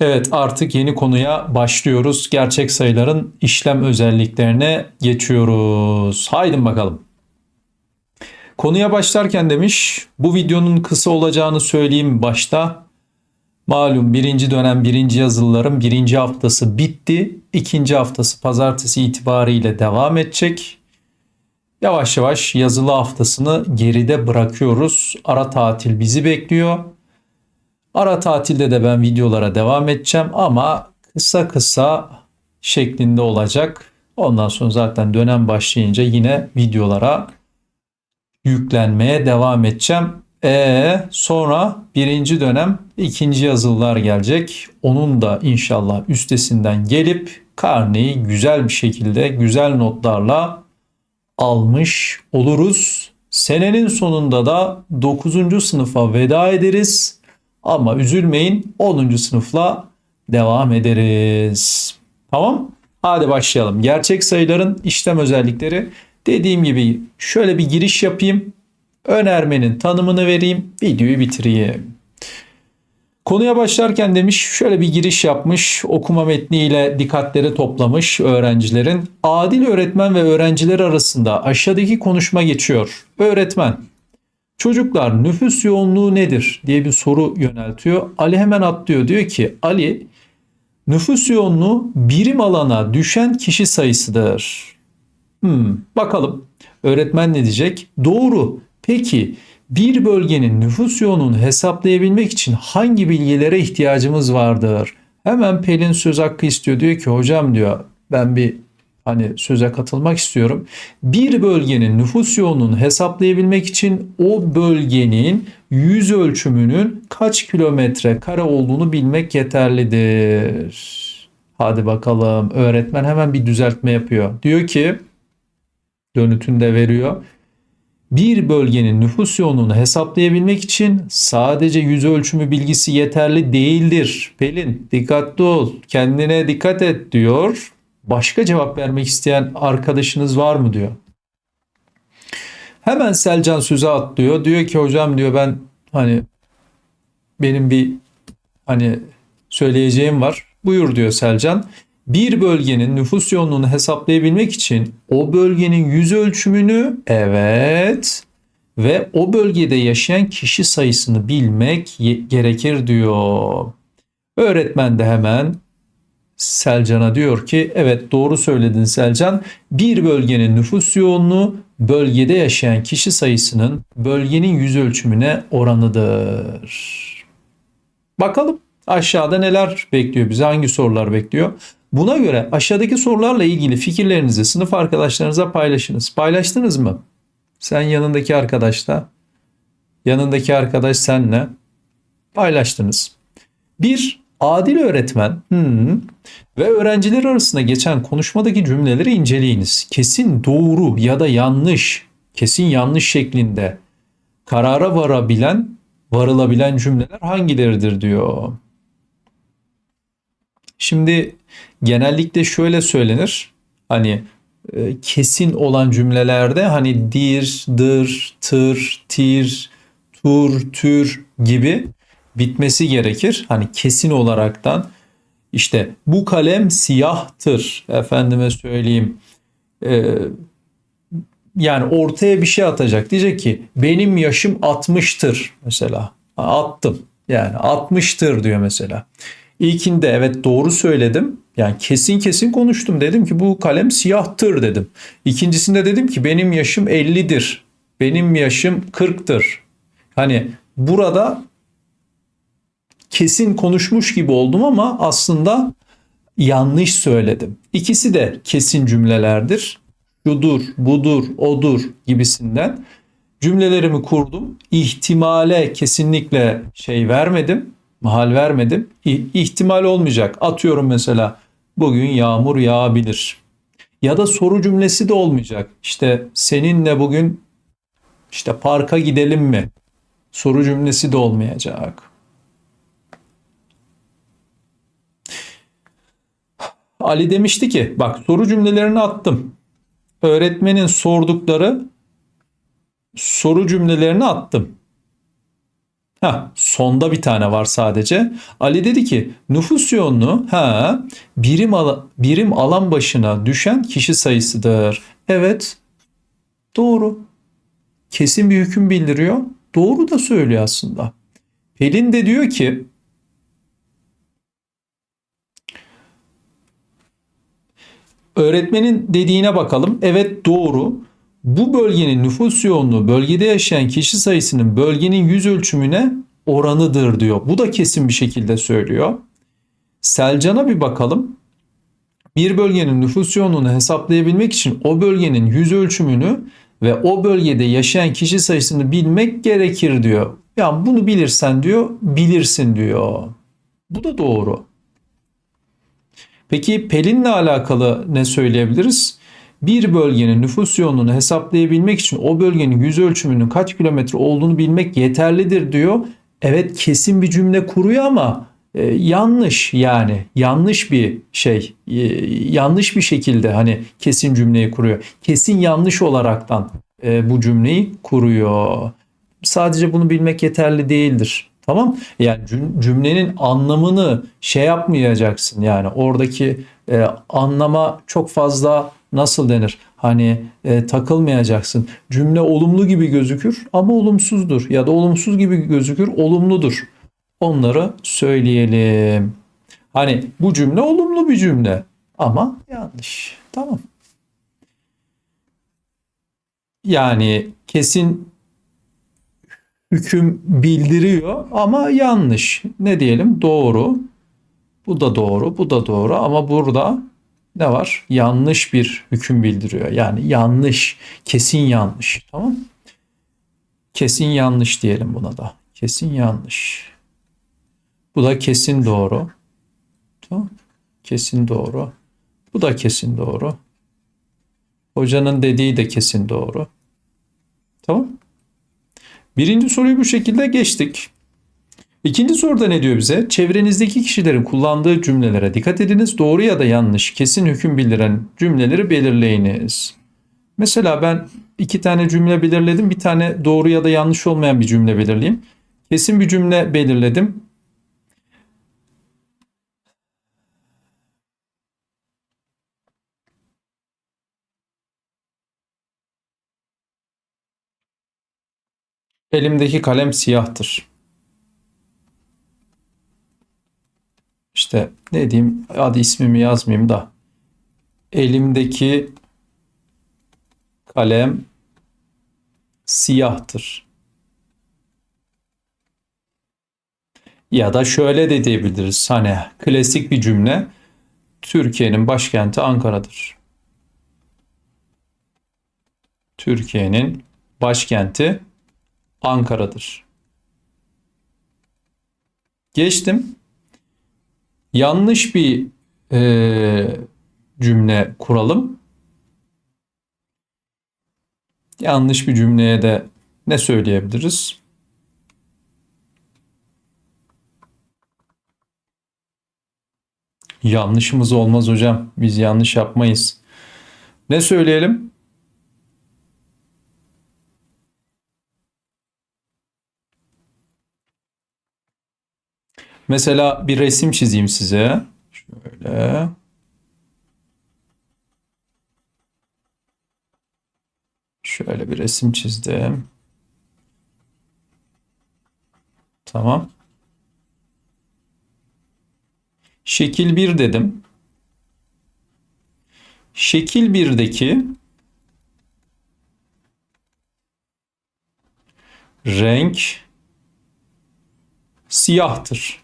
Evet artık yeni konuya başlıyoruz. Gerçek sayıların işlem özelliklerine geçiyoruz. Haydi bakalım. Konuya başlarken demiş bu videonun kısa olacağını söyleyeyim başta. Malum birinci dönem birinci yazılıların birinci haftası bitti. İkinci haftası pazartesi itibariyle devam edecek. Yavaş yavaş yazılı haftasını geride bırakıyoruz. Ara tatil bizi bekliyor. Ara tatilde de ben videolara devam edeceğim ama kısa kısa şeklinde olacak. Ondan sonra zaten dönem başlayınca yine videolara yüklenmeye devam edeceğim. E sonra birinci dönem ikinci yazılılar gelecek. Onun da inşallah üstesinden gelip karneyi güzel bir şekilde güzel notlarla almış oluruz. Senenin sonunda da 9. sınıfa veda ederiz. Ama üzülmeyin 10. sınıfla devam ederiz. Tamam? Hadi başlayalım. Gerçek sayıların işlem özellikleri. Dediğim gibi şöyle bir giriş yapayım. Önermenin tanımını vereyim. Videoyu bitireyim. Konuya başlarken demiş şöyle bir giriş yapmış okuma metniyle dikkatleri toplamış öğrencilerin. Adil öğretmen ve öğrenciler arasında aşağıdaki konuşma geçiyor. Öğretmen çocuklar nüfus yoğunluğu nedir diye bir soru yöneltiyor. Ali hemen atlıyor diyor ki Ali nüfus yoğunluğu birim alana düşen kişi sayısıdır. Hmm, bakalım öğretmen ne diyecek? Doğru. Peki bir bölgenin nüfus yoğunluğunu hesaplayabilmek için hangi bilgilere ihtiyacımız vardır? Hemen Pelin söz hakkı istiyor. Diyor ki hocam diyor ben bir hani söze katılmak istiyorum. Bir bölgenin nüfus yoğunluğunu hesaplayabilmek için o bölgenin yüz ölçümünün kaç kilometre kare olduğunu bilmek yeterlidir. Hadi bakalım öğretmen hemen bir düzeltme yapıyor. Diyor ki dönütünü de veriyor bir bölgenin nüfus yoğunluğunu hesaplayabilmek için sadece yüz ölçümü bilgisi yeterli değildir. Pelin dikkatli ol, kendine dikkat et diyor. Başka cevap vermek isteyen arkadaşınız var mı diyor. Hemen Selcan söze atlıyor. Diyor ki hocam diyor ben hani benim bir hani söyleyeceğim var. Buyur diyor Selcan bir bölgenin nüfus yoğunluğunu hesaplayabilmek için o bölgenin yüz ölçümünü evet ve o bölgede yaşayan kişi sayısını bilmek gerekir diyor. Öğretmen de hemen Selcan'a diyor ki evet doğru söyledin Selcan. Bir bölgenin nüfus yoğunluğu bölgede yaşayan kişi sayısının bölgenin yüz ölçümüne oranıdır. Bakalım aşağıda neler bekliyor bize hangi sorular bekliyor. Buna göre aşağıdaki sorularla ilgili fikirlerinizi sınıf arkadaşlarınıza paylaşınız. Paylaştınız mı? Sen yanındaki arkadaşla, yanındaki arkadaş senle paylaştınız. Bir, adil öğretmen hmm, ve öğrenciler arasında geçen konuşmadaki cümleleri inceleyiniz. Kesin doğru ya da yanlış, kesin yanlış şeklinde karara varabilen, varılabilen cümleler hangileridir diyor. Şimdi genellikle şöyle söylenir. Hani e, kesin olan cümlelerde hani dir, dır, tır, tir, tur, tür gibi bitmesi gerekir. Hani kesin olaraktan işte bu kalem siyahtır efendime söyleyeyim. Ee, yani ortaya bir şey atacak. Diyecek ki benim yaşım 60'tır mesela. Attım. Yani 60'tır diyor mesela. İlkinde evet doğru söyledim. Yani kesin kesin konuştum. Dedim ki bu kalem siyahtır dedim. İkincisinde dedim ki benim yaşım 50'dir. Benim yaşım 40'tır. Hani burada kesin konuşmuş gibi oldum ama aslında yanlış söyledim. İkisi de kesin cümlelerdir. Şudur, budur, odur gibisinden cümlelerimi kurdum. İhtimale kesinlikle şey vermedim mahal vermedim. İhtimal olmayacak. Atıyorum mesela bugün yağmur yağabilir. Ya da soru cümlesi de olmayacak. İşte seninle bugün işte parka gidelim mi? Soru cümlesi de olmayacak. Ali demişti ki bak soru cümlelerini attım. Öğretmenin sordukları soru cümlelerini attım. Ha, sonda bir tane var sadece. Ali dedi ki nüfus yoğunluğu ha birim ala- birim alan başına düşen kişi sayısıdır. Evet. Doğru. Kesin bir hüküm bildiriyor. Doğru da söylüyor aslında. Pelin de diyor ki Öğretmenin dediğine bakalım. Evet doğru. Bu bölgenin nüfus yoğunluğu bölgede yaşayan kişi sayısının bölgenin yüz ölçümüne oranıdır diyor. Bu da kesin bir şekilde söylüyor. Selcan'a bir bakalım. Bir bölgenin nüfus yoğunluğunu hesaplayabilmek için o bölgenin yüz ölçümünü ve o bölgede yaşayan kişi sayısını bilmek gerekir diyor. Yani bunu bilirsen diyor, bilirsin diyor. Bu da doğru. Peki Pelin'le alakalı ne söyleyebiliriz? Bir bölgenin nüfus yoğunluğunu hesaplayabilmek için o bölgenin yüz ölçümünün kaç kilometre olduğunu bilmek yeterlidir diyor. Evet kesin bir cümle kuruyor ama e, yanlış yani yanlış bir şey e, yanlış bir şekilde hani kesin cümleyi kuruyor. Kesin yanlış olaraktan e, bu cümleyi kuruyor. Sadece bunu bilmek yeterli değildir. Tamam? Yani cüm- cümlenin anlamını şey yapmayacaksın yani oradaki e, anlama çok fazla nasıl denir? Hani e, takılmayacaksın. Cümle olumlu gibi gözükür ama olumsuzdur ya da olumsuz gibi gözükür, olumludur. Onları söyleyelim. Hani bu cümle olumlu bir cümle ama yanlış. Tamam. Yani kesin hüküm bildiriyor ama yanlış. Ne diyelim? Doğru. Bu da doğru, bu da doğru ama burada ne var? Yanlış bir hüküm bildiriyor. Yani yanlış, kesin yanlış. Tamam? Kesin yanlış diyelim buna da. Kesin yanlış. Bu da kesin doğru. Tamam? Kesin doğru. Bu da kesin doğru. Hocanın dediği de kesin doğru. Tamam? Birinci soruyu bu şekilde geçtik. İkinci soruda ne diyor bize? Çevrenizdeki kişilerin kullandığı cümlelere dikkat ediniz. Doğru ya da yanlış, kesin hüküm bildiren cümleleri belirleyiniz. Mesela ben iki tane cümle belirledim. Bir tane doğru ya da yanlış olmayan bir cümle belirleyeyim. Kesin bir cümle belirledim. Elimdeki kalem siyahtır. İşte ne diyeyim hadi ismimi yazmayayım da elimdeki kalem siyahtır. Ya da şöyle de diyebiliriz hani klasik bir cümle Türkiye'nin başkenti Ankara'dır. Türkiye'nin başkenti Ankara'dır. Geçtim. Yanlış bir e, cümle kuralım. Yanlış bir cümleye de ne söyleyebiliriz? Yanlışımız olmaz hocam. Biz yanlış yapmayız. Ne söyleyelim? Mesela bir resim çizeyim size. Şöyle. Şöyle bir resim çizdim. Tamam. Şekil 1 dedim. Şekil 1'deki renk siyahtır.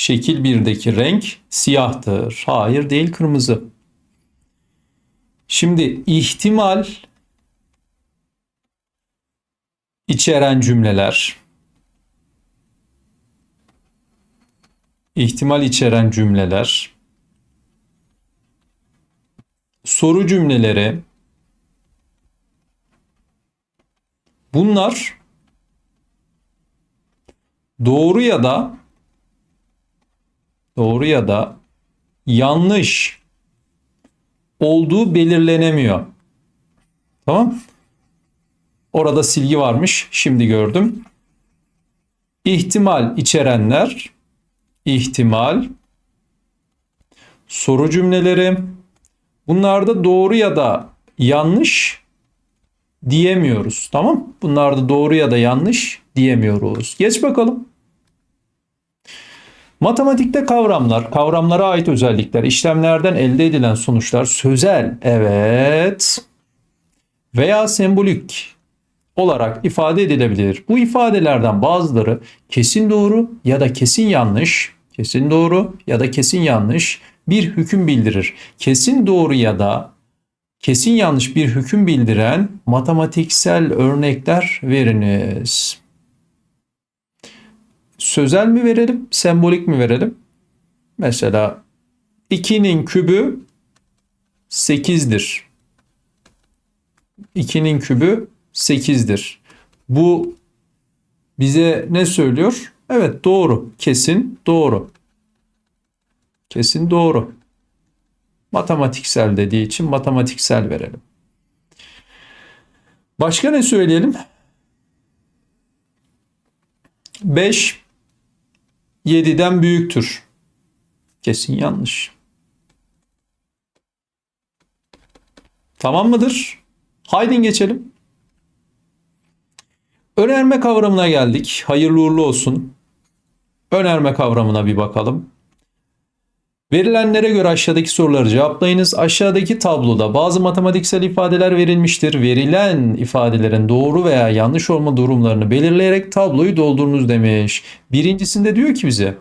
Şekil 1'deki renk siyahtır. Hayır değil kırmızı. Şimdi ihtimal içeren cümleler ihtimal içeren cümleler soru cümleleri bunlar doğru ya da doğru ya da yanlış olduğu belirlenemiyor. Tamam? Orada silgi varmış. Şimdi gördüm. İhtimal içerenler ihtimal soru cümleleri bunlarda doğru ya da yanlış diyemiyoruz. Tamam? Bunlarda doğru ya da yanlış diyemiyoruz. Geç bakalım. Matematikte kavramlar, kavramlara ait özellikler, işlemlerden elde edilen sonuçlar sözel, evet veya sembolik olarak ifade edilebilir. Bu ifadelerden bazıları kesin doğru ya da kesin yanlış, kesin doğru ya da kesin yanlış bir hüküm bildirir. Kesin doğru ya da kesin yanlış bir hüküm bildiren matematiksel örnekler veriniz. Sözel mi verelim, sembolik mi verelim? Mesela 2'nin kübü 8'dir. 2'nin kübü 8'dir. Bu bize ne söylüyor? Evet doğru. Kesin doğru. Kesin doğru. Matematiksel dediği için matematiksel verelim. Başka ne söyleyelim? 5 7'den büyüktür. Kesin yanlış. Tamam mıdır? Haydi geçelim. Önerme kavramına geldik. Hayırlı uğurlu olsun. Önerme kavramına bir bakalım. Verilenlere göre aşağıdaki soruları cevaplayınız. Aşağıdaki tabloda bazı matematiksel ifadeler verilmiştir. Verilen ifadelerin doğru veya yanlış olma durumlarını belirleyerek tabloyu doldurunuz demiş. Birincisinde diyor ki bize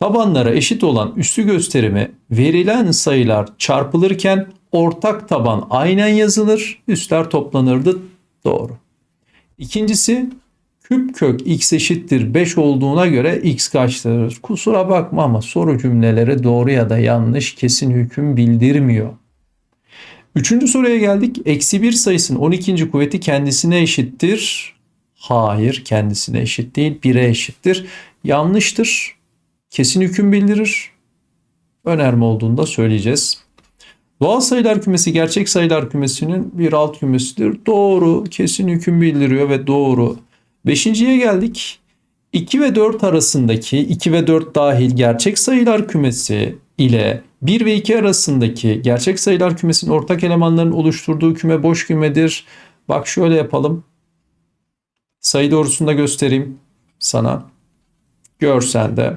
tabanlara eşit olan üstü gösterimi verilen sayılar çarpılırken ortak taban aynen yazılır, üstler toplanırdı. Doğru. İkincisi küp kök x eşittir 5 olduğuna göre x kaçtır? Kusura bakma ama soru cümleleri doğru ya da yanlış kesin hüküm bildirmiyor. Üçüncü soruya geldik. Eksi 1 sayısının 12. kuvveti kendisine eşittir. Hayır kendisine eşit değil. 1'e eşittir. Yanlıştır. Kesin hüküm bildirir. Önerme olduğunda söyleyeceğiz. Doğal sayılar kümesi gerçek sayılar kümesinin bir alt kümesidir. Doğru, kesin hüküm bildiriyor ve doğru. Beşinciye geldik. 2 ve 4 arasındaki 2 ve 4 dahil gerçek sayılar kümesi ile 1 ve 2 arasındaki gerçek sayılar kümesinin ortak elemanların oluşturduğu küme boş kümedir. Bak şöyle yapalım. Sayı doğrusunda göstereyim sana. Görsen de.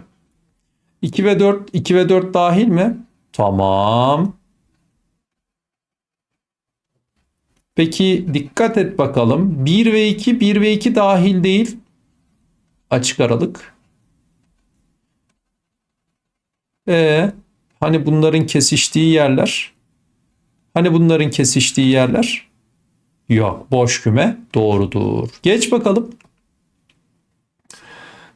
2 ve 4 2 ve 4 dahil mi? Tamam. Peki dikkat et bakalım. 1 ve 2, 1 ve 2 dahil değil. Açık aralık. E hani bunların kesiştiği yerler? Hani bunların kesiştiği yerler? Yok. Boş küme doğrudur. Geç bakalım.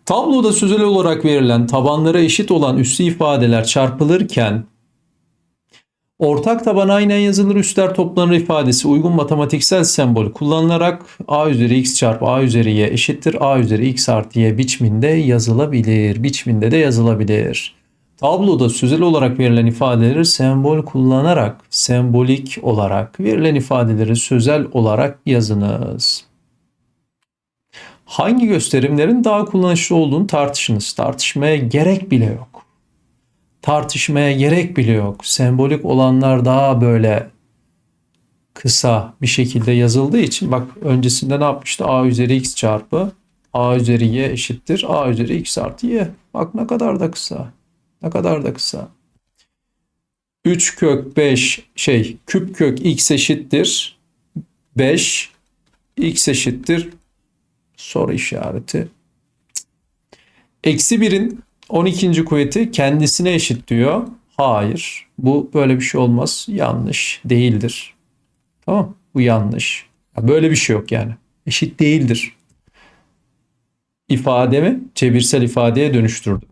Tabloda sözel olarak verilen tabanlara eşit olan üslü ifadeler çarpılırken Ortak taban aynen yazılır üstler toplanır ifadesi uygun matematiksel sembol kullanılarak a üzeri x çarpı a üzeri y eşittir a üzeri x artı y biçiminde yazılabilir. Biçiminde de yazılabilir. Tabloda sözel olarak verilen ifadeleri sembol kullanarak, sembolik olarak verilen ifadeleri sözel olarak yazınız. Hangi gösterimlerin daha kullanışlı olduğunu tartışınız. Tartışmaya gerek bile yok tartışmaya gerek bile yok. Sembolik olanlar daha böyle kısa bir şekilde yazıldığı için bak öncesinde ne yapmıştı? a üzeri x çarpı a üzeri y eşittir a üzeri x artı y. Bak ne kadar da kısa. Ne kadar da kısa. 3 kök 5 şey küp kök x eşittir 5 x eşittir soru işareti. Eksi 1'in 12. kuvveti kendisine eşit diyor. Hayır. Bu böyle bir şey olmaz. Yanlış. Değildir. Tamam. Bu yanlış. Böyle bir şey yok yani. Eşit değildir. İfademi çevirsel ifadeye dönüştürdüm.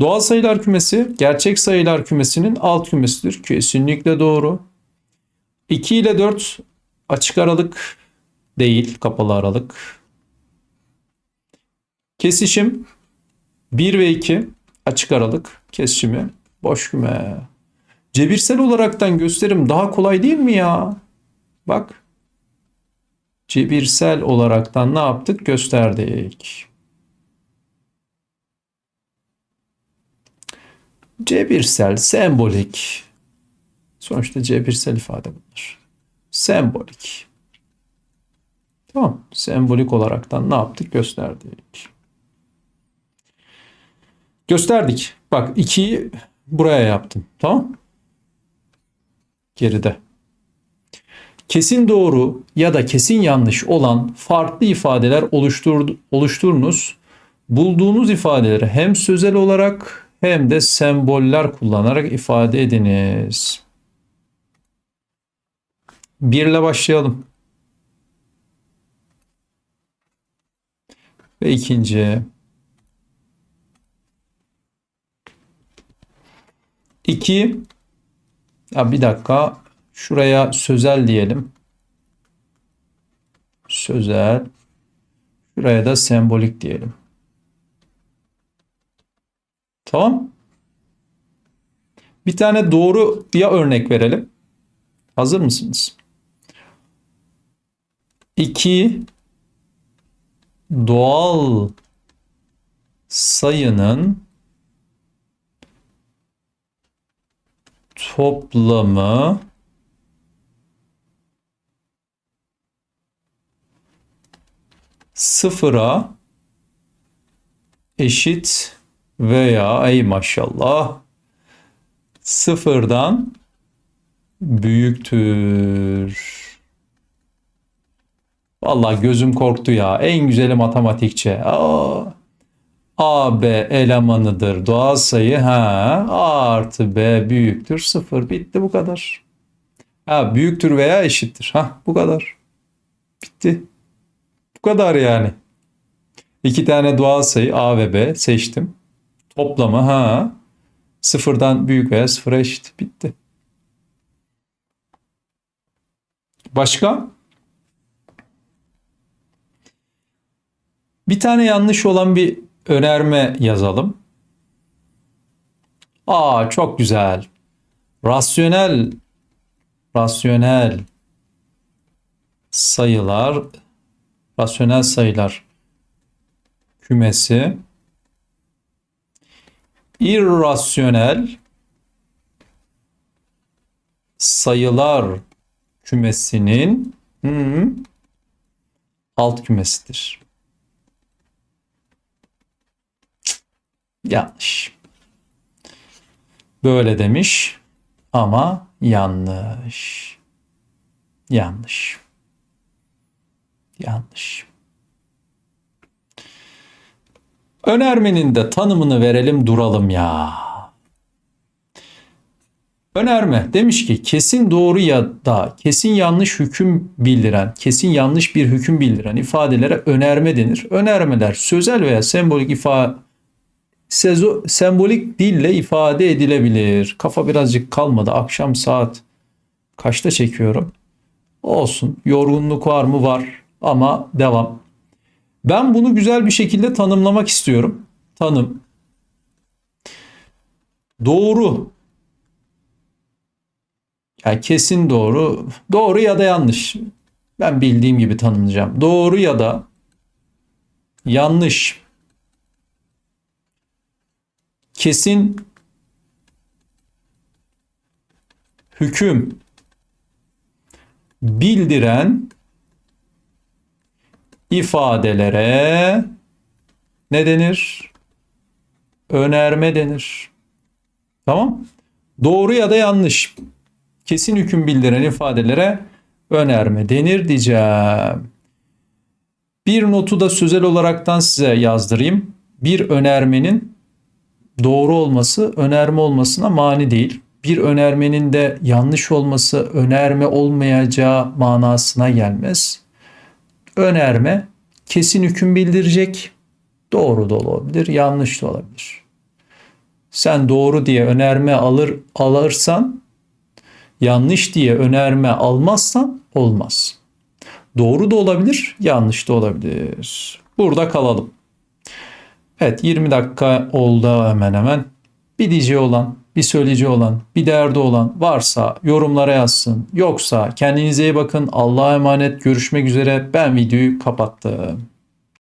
Doğal sayılar kümesi gerçek sayılar kümesinin alt kümesidir. Kesinlikle doğru. 2 ile 4 açık aralık değil, kapalı aralık. Kesişim 1 ve 2 açık aralık kesişimi boş küme. Cebirsel olaraktan gösterim daha kolay değil mi ya? Bak. cebirsel olaraktan ne yaptık? Gösterdik. Cebirsel, sembolik. Sonuçta cebirsel ifade bunlar. Sembolik. Tamam. Sembolik olaraktan ne yaptık? Gösterdik. Gösterdik. Bak 2'yi buraya yaptım. Tamam. Geride. Kesin doğru ya da kesin yanlış olan farklı ifadeler oluştur, oluşturunuz. Bulduğunuz ifadeleri hem sözel olarak hem de semboller kullanarak ifade ediniz. Birle başlayalım. Ve ikinci. İki. Ya bir dakika. Şuraya sözel diyelim. Sözel. Şuraya da sembolik diyelim. Tamam. Bir tane doğru ya örnek verelim. Hazır mısınız? 2 doğal sayının toplamı sıfıra eşit veya ey maşallah sıfırdan büyüktür. Vallahi gözüm korktu ya. En güzeli matematikçi. Aa, A, B elemanıdır. Doğal sayı ha A artı B büyüktür. Sıfır. Bitti bu kadar. Ha büyüktür veya eşittir. Ha bu kadar. Bitti. Bu kadar yani. İki tane doğal sayı A ve B seçtim. Toplamı ha sıfırdan büyük veya sıfıra eşit. Bitti. Başka? Bir tane yanlış olan bir önerme yazalım. Aa çok güzel. Rasyonel rasyonel sayılar rasyonel sayılar kümesi irrasyonel sayılar kümesinin hı, alt kümesidir. Yanlış. Böyle demiş ama yanlış. Yanlış. Yanlış. Önermenin de tanımını verelim duralım ya. Önerme demiş ki kesin doğru ya da kesin yanlış hüküm bildiren, kesin yanlış bir hüküm bildiren ifadelere önerme denir. Önermeler sözel veya sembolik ifade sezo, sembolik dille ifade edilebilir. Kafa birazcık kalmadı. Akşam saat kaçta çekiyorum? Olsun. Yorgunluk var mı? Var. Ama devam. Ben bunu güzel bir şekilde tanımlamak istiyorum. Tanım. Doğru. Yani kesin doğru. Doğru ya da yanlış. Ben bildiğim gibi tanımlayacağım. Doğru ya da yanlış kesin hüküm bildiren ifadelere ne denir? Önerme denir. Tamam? Doğru ya da yanlış. Kesin hüküm bildiren ifadelere önerme denir diyeceğim. Bir notu da sözel olaraktan size yazdırayım. Bir önermenin doğru olması önerme olmasına mani değil. Bir önermenin de yanlış olması önerme olmayacağı manasına gelmez. Önerme kesin hüküm bildirecek. Doğru da olabilir, yanlış da olabilir. Sen doğru diye önerme alır alırsan, yanlış diye önerme almazsan olmaz. Doğru da olabilir, yanlış da olabilir. Burada kalalım. Evet 20 dakika oldu hemen hemen. Bir diyeceği olan bir söyleyeceği olan, bir derdi olan varsa yorumlara yazsın. Yoksa kendinize iyi bakın. Allah'a emanet. Görüşmek üzere. Ben videoyu kapattım.